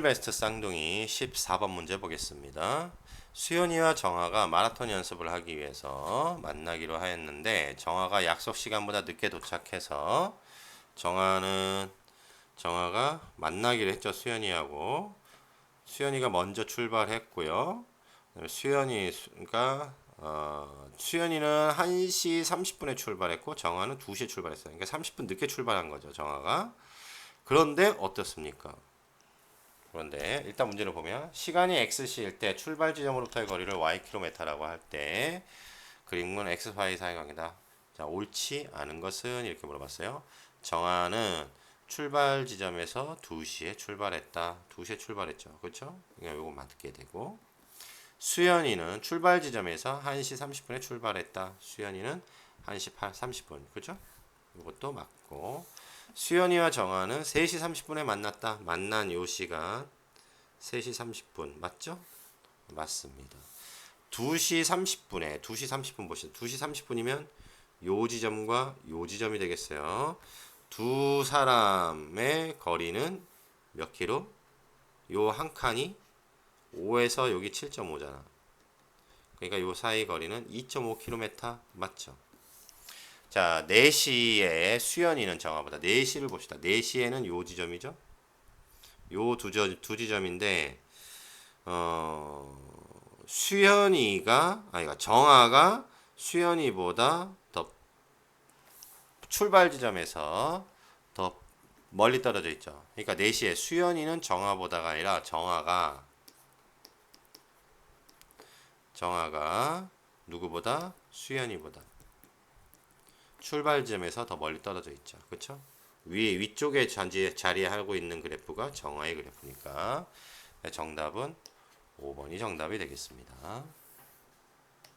베스트 쌍둥이 14번 문제 보겠습니다. 수연이와 정아가 마라톤 연습을 하기 위해서 만나기로 하였는데 정아가 약속 시간보다 늦게 도착해서 정아는 정아가 만나기로 했죠 수연이하고 수연이가 먼저 출발했고요. 수연이가 어, 수연이는 1시 30분에 출발했고 정아는 2시에 출발했어요. 그러니까 30분 늦게 출발한 거죠 정아가. 그런데 어떻습니까? 그런데 일단 문제를 보면 시간이 xc일 때 출발 지점으로부터의 거리를 ykm라고 할 때 그림은 x, y 사이 관계다. 자, 옳지 않은 것은 이렇게 물어봤어요. 정하는 출발 지점에서 2시에 출발했다. 2시에 출발했죠. 그렇죠? 그러니까 요거 맞게 되고 수연이는 출발 지점에서 1시 30분에 출발했다. 수연이는 1시 8, 30분. 그렇죠? 이것도 맞고 수연이와 정아는 3시 30분에 만났다. 만난 요 시간 3시 30분 맞죠? 맞습니다. 2시 30분에 2시 30분 보시죠. 2시 30분이면 요 지점과 요 지점이 되겠어요. 두 사람의 거리는 몇 킬로? 요 한 칸이 5에서 여기 7.5잖아. 그러니까 요 사이 거리는 2.5km 맞죠? 자, 4시에 수연이는 정화보다 4시를 봅시다. 4시에는 요 지점이죠. 요 두 두 지점인데 어 수연이가 아니 가 정화가 수연이보다 더 출발 지점에서 더 멀리 떨어져 있죠. 그러니까 4시에 수연이는 정화보다가 아니라 정화가 정화가 누구보다 수연이보다 출발점에서 더 멀리 떨어져 있죠. 그렇죠? 위에 위쪽에 잔지 자리하고 있는 그래프가 정화의 그래프니까 정답은 5번이 정답이 되겠습니다.